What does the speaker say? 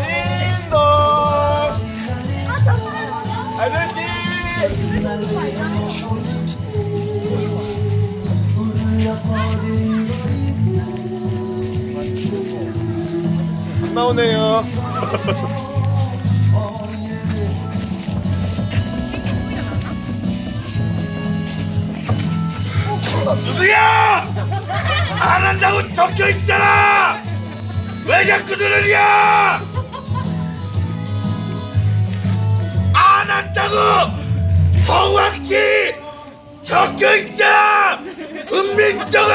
띵동 아저씨 안 나오네요. 누구야! 안 한다고 적혀 있잖아! 왜 자꾸 들으냐! 안 한다고 정확히 적혀 있잖아! 은민정음